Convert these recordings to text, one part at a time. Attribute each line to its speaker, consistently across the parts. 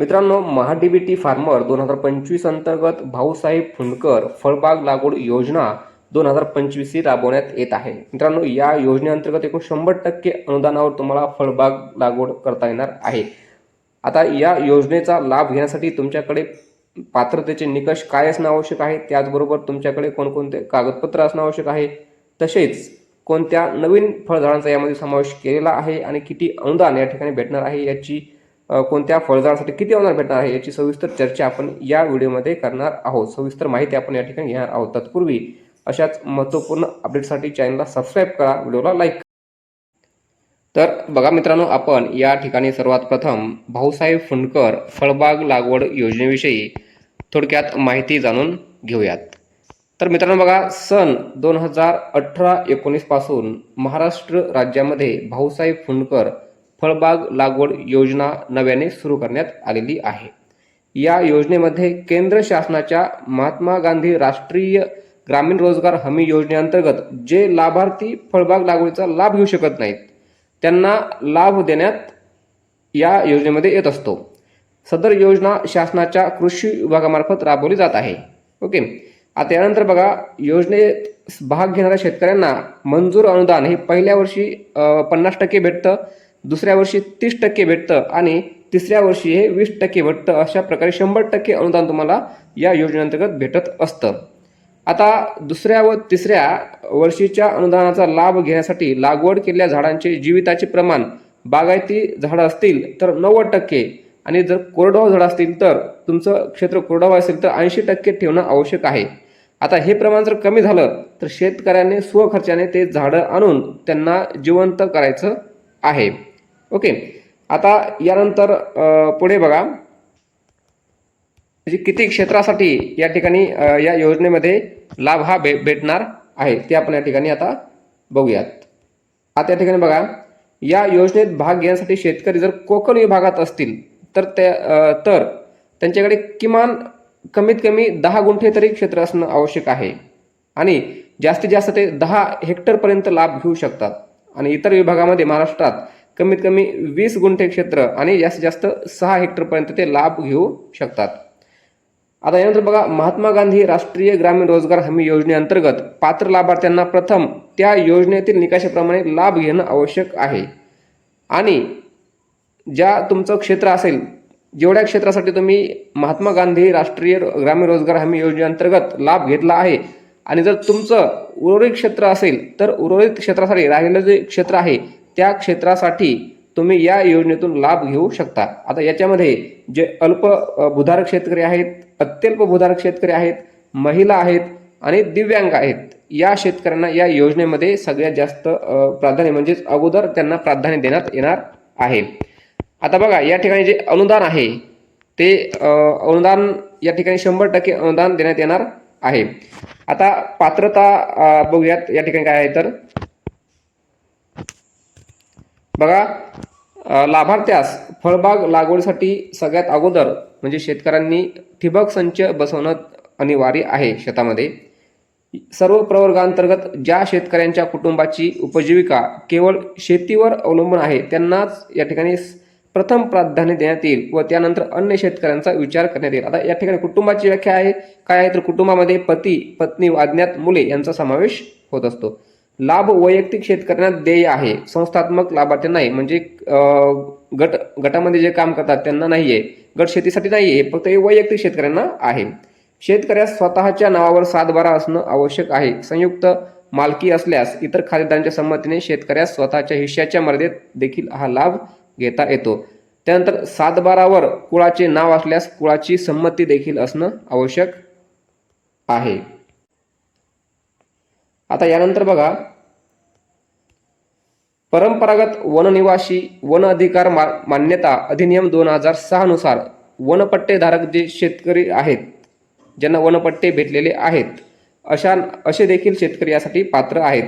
Speaker 1: मित्रांनो महाडीबीटी फार्मर दोन हजार पंचवीस अंतर्गत भाऊसाहेब फुंडकर फळबाग लागवड योजना दोन हजार पंचवीस ही राबवण्यात येत आहे. मित्रांनो या योजनेअंतर्गत एकूण शंभर टक्के अनुदानावर तुम्हाला फळबाग लागवड करता येणार आहे. आता या योजनेचा लाभ घेण्यासाठी तुमच्याकडे पात्रतेचे निकष काय असणं आवश्यक आहे? त्याचबरोबर तुमच्याकडे कोणकोणते कागदपत्र असणं आवश्यक आहे? तसेच कोणत्या नवीन फळझाडांचा यामध्ये समावेश केलेला आहे आणि किती अनुदान या ठिकाणी भेटणार आहे याची कोणत्या फळझाडासाठी किती अनुदान भेटणार आहे याची सविस्तर चर्चा आपण या व्हिडिओमध्ये करणार आहोत. सविस्तर माहिती आपण या ठिकाणी घेणार आहोत. तत्पूर्वी अशाच महत्त्वपूर्ण अपडेटसाठी चॅनलला सबस्क्राईब करा व्हिडिओला लाईक तर बघा मित्रांनो आपण या ठिकाणी सर्वात प्रथम भाऊसाहेब फुंडकर फळबाग लागवड योजनेविषयी थोडक्यात माहिती जाणून घेऊयात. तर मित्रांनो बघा सन दोन हजार अठरा एकोणीसपासून महाराष्ट्र राज्यामध्ये भाऊसाहेब फुंडकर फळबाग लागवड योजना नव्याने सुरू करण्यात आलेली आहे. या योजनेमध्ये केंद्र शासनाच्या महात्मा गांधी राष्ट्रीय ग्रामीण रोजगार हमी योजनेअंतर्गत जे लाभार्थी फळबाग लागवडीचा लाभ घेऊ शकत नाहीत त्यांना लाभ देण्यात या योजनेमध्ये येत असतो. सदर योजना शासनाच्या कृषी विभागामार्फत राबवली जात आहे. ओके. आता यानंतर बघा योजनेत भाग घेणाऱ्या शेतकऱ्यांना मंजूर अनुदान हे पहिल्या वर्षी पन्नास टक्के भेटतं दुसऱ्या वर्षी तीस टक्के भेटतं आणि तिसऱ्या वर्षी हे वीस टक्के भेटतं अशा प्रकारे शंभर टक्के अनुदान तुम्हाला या योजनेअंतर्गत भेटत असतं. आता दुसऱ्या व तिसऱ्या वर्षीच्या अनुदानाचा लाभ घेण्यासाठी लागवड केलेल्या झाडांचे जीविताचे प्रमाण बागायती झाडं असतील तर नव्वद टक्के आणि जर कोरडवाहू झाडं असतील तर तुमचं क्षेत्र कोरडवाहू असेल तर ऐंशी टक्के ठेवणं आवश्यक आहे. आता हे प्रमाण जर कमी झालं तर शेतकऱ्याने स्वखर्चाने ते झाडं आणून त्यांना जिवंत करायचं आहे. ओके आता यानंतर पुढे बघा. म्हणजे किती क्षेत्रासाठी या ठिकाणी या योजनेमध्ये लाभ हा भे भेटणार आहे ते आपण या ठिकाणी आता बघूयात. आता या ठिकाणी बघा. या योजनेत भाग घेण्यासाठी शेतकरी जर कोकण विभागात असतील तर त्या तर त्यांच्याकडे किमान कमीत कमी दहा गुंठे तरी क्षेत्र असणं आवश्यक आहे. आणि जास्तीत जास्त ते दहा हेक्टरपर्यंत लाभ घेऊ शकतात. आणि इतर विभागामध्ये महाराष्ट्रात कमीत कमी वीस गुंठे क्षेत्र आणि जास्तीत जास्त सहा हेक्टरपर्यंत ते लाभ घेऊ शकतात. आता यानंतर बघा महात्मा गांधी राष्ट्रीय ग्रामीण रोजगार हमी योजनेअंतर्गत पात्र लाभार्थ्यांना प्रथम त्या योजनेतील निकषाप्रमाणे लाभ घेणं आवश्यक आहे. आणि ज्या तुमचं क्षेत्र असेल जेवढ्या क्षेत्रासाठी तुम्ही महात्मा गांधी राष्ट्रीय ग्रामीण रोजगार हमी योजनेअंतर्गत लाभ घेतला आहे आणि जर तुमचं उर्वरित क्षेत्र असेल तर उर्वरित क्षेत्रासाठी राहिलेलं जे क्षेत्र आहे त्या क्षेत्रासाठी तुम्ही या योजनेतून लाभ घेऊ शकता. आता याच्यामध्ये जे अल्प भूधारक शेतकरी आहेत अत्यल्प भूधारक शेतकरी आहेत महिला आहेत आणि दिव्यांग आहेत या शेतकऱ्यांना या योजनेमध्ये सगळ्यात जास्त प्राधान्य म्हणजेच अगोदर त्यांना प्राधान्य देण्यात येणार आहे. आता बघा या ठिकाणी जे अनुदान आहे ते अनुदान या ठिकाणी शंभर टक्के अनुदान देण्यात येणार आहे. आता पात्रता बघूयात या ठिकाणी काय आहे तर. बघा लाभार्थ्यास फळबाग लागवडीसाठी सगळ्यात अगोदर म्हणजे शेतकऱ्यांनी ठिबक संच बसवणं अनिवार्य आहे शेतामध्ये. सर्व प्रवर्गांतर्गत ज्या शेतकऱ्यांच्या कुटुंबाची उपजीविका केवळ शेतीवर अवलंबून आहे त्यांनाच या ठिकाणी प्रथम प्राधान्य देण्यात येईल व त्यानंतर अन्य शेतकऱ्यांचा विचार करण्यात येईल. आता या ठिकाणी कुटुंबाची व्याख्या आहे. काय आहे? तर कुटुंबामध्ये पती पत्नी व अज्ञात मुले यांचा समावेश होत असतो. लाभ वैयक्तिक शेतकऱ्यांना देय आहे. संस्थात्मक लाभार्थी नाही. म्हणजे गट गटामध्ये जे काम करतात त्यांना नाहीये. गट शेतीसाठी नाहीये. फक्त हे वैयक्तिक शेतकऱ्यांना आहे. शेतकऱ्यास स्वतःच्या नावावर सातबारा असणं आवश्यक आहे. संयुक्त मालकी असल्यास इतर खातेदारांच्या संमतीने शेतकऱ्यास स्वतःच्या हिश्श्याच्या मर्यादेत देखील हा लाभ घेता येतो. त्यानंतर सातबारावर कुळाचे नाव असल्यास कुळाची संमती देखील असणं आवश्यक आहे. आता यानंतर बघा. परंपरागत वननिवासी वन अधिकार मा- मान्यता अधिनियम दोन हजार सहा नुसार वनपट्टेधारक जे शेतकरी आहेत ज्यांना वनपट्टे भेटलेले आहेत अशा असे देखील शेतकरी यासाठी पात्र आहेत.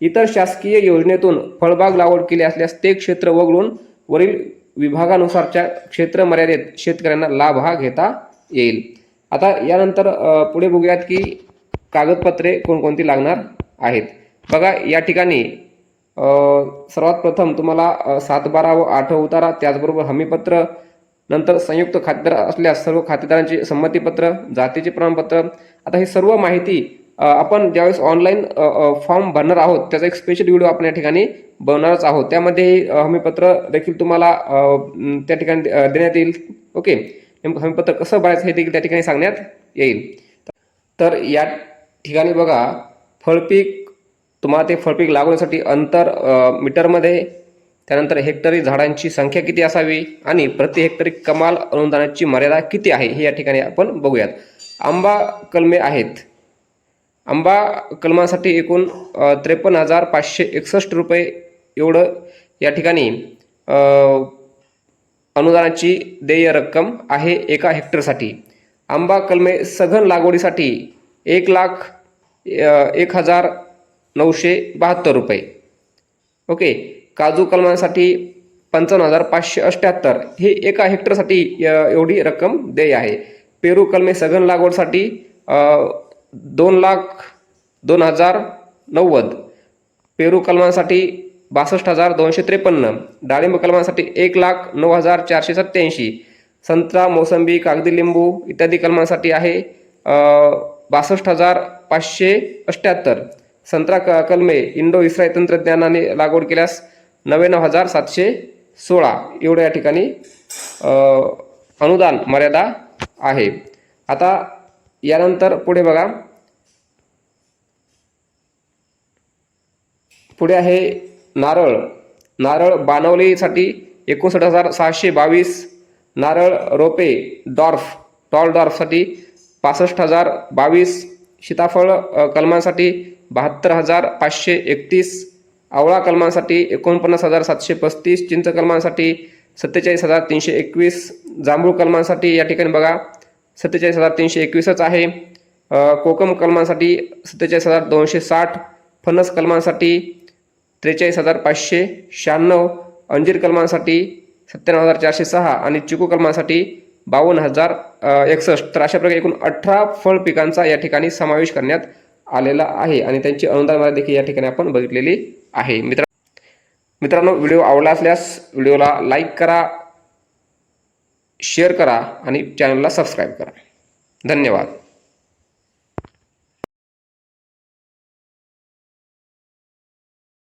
Speaker 1: इतर शासकीय योजनेतून फळबाग लागवड केली असल्यास ते क्षेत्र वगळून वरील विभागानुसारच्या क्षेत्र मर्यादेत शेतकऱ्यांना लाभ हा घेता येईल. आता यानंतर पुढे बघूयात की कागदपत्रे कोणकोणती लागणार आहेत. बघा या ठिकाणी सर्वात प्रथम तुम्हाला सातबारा व आठ उतारा त्याचबरोबर हमीपत्र नंतर संयुक्त खातेदार असल्यास सर्व खातेदारांचे संमतीपत्र जातीचे प्रमाणपत्र. आता ही सर्व माहिती आपण ज्यावेळेस ऑनलाईन फॉर्म भरणार आहोत त्याचा एक स्पेशल व्हिडिओ आपण या ठिकाणी बनवणारच आहोत. त्यामध्ये हमीपत्र देखील तुम्हाला त्या ठिकाणी देण्यात येईल. ओके हमीपत्र कसं भरायचं हे देखील त्या ठिकाणी सांगण्यात येईल. तर या ठिकाणी बघा फळपीक तुम्हाला ते फळपीक लागवण्यासाठी अंतर मीटरमध्ये त्यानंतर हेक्टरी झाडांची संख्या किती असावी आणि प्रति हेक्टरी कमाल अनुदानाची मर्यादा किती आहे हे या ठिकाणी आपण बघूयात. आंबा कलमे आहेत. आंबा कलमासाठी एकूण त्रेपन्न हजार पाचशे एकसष्ट रुपये एवढं या ठिकाणी अनुदानाची देय रक्कम आहे एका हेक्टरसाठी. आंबा कलमे सघन लागवडीसाठी एक लाख एक हजार नऊशे बहात्तर रुपये. ओके काजू कलमांसाठी पंचावन्न हजार पाचशे अठ्ठ्याहत्तर. हे एका हेक्टरसाठी एवढी रक्कम देय आहे. पेरू कलमे सघन लागवडसाठी दोन लाख दोन हजार नव्वद. पेरू कलमांसाठी बासष्ट हजार दोनशे त्रेपन्न. डाळिंब कलमांसाठी एक लाख नऊ हजार चारशे सत्त्याऐंशी. संत्रा मोसंबी कागदी लिंबू इत्यादी कलमांसाठी आहे बासष्ट हजार पाचशे अठ्ठ्याहत्तर संत्रा क कलमे इंडो इस्रायल तंत्रज्ञानाने लागवड केल्यास नव्याण्णव हजार सातशे सोळा. एवढं या ठिकाणी अनुदान मर्यादा आहे. आता यानंतर पुढे बघा. पुढे आहे नारळ. नारळ बानवलीसाठी एकोणसाठ हजार सहाशे बावीस. नारळ रोपे डॉर्फ टॉल डॉर्फसाठी पासष्ट हजार बावीस. सीताफळ कलमांसाठी बहात्तर हजार पाचशे एकतीस. आवळा कलमांसाठी एकोणपन्नास हजार सातशे पस्तीस. चिंच कलमांसाठी सत्तेचाळीस हजार तीनशे एकवीस. जांभूळ कलमांसाठी या ठिकाणी बघा सत्तेचाळीस हजार तीनशे एकवीसच आहे. कोकम कलमांसाठी सत्तेचाळीस हजार दोनशे साठ. फणस कलमांसाठी त्रेचाळीस हजार पाचशे शहाण्णव अंजीर कलमांसाठी सत्त्याण्णव हजार चारशे सहा आणि चिकू कलमांसाठी बावन्न हजार एकसष्ट. तर अशा प्रकारे एकूण अठरा फळ पिकांचा या ठिकाणी समावेश करण्यात आलेला आहे आणि त्यांची अनुदान देखील या ठिकाणी आपण बघितलेली आहे. मित्र मित्रांनो व्हिडिओ आवडला असल्यास व्हिडिओला लाईक करा शेअर करा आणि चॅनलला सबस्क्राईब करा. धन्यवाद.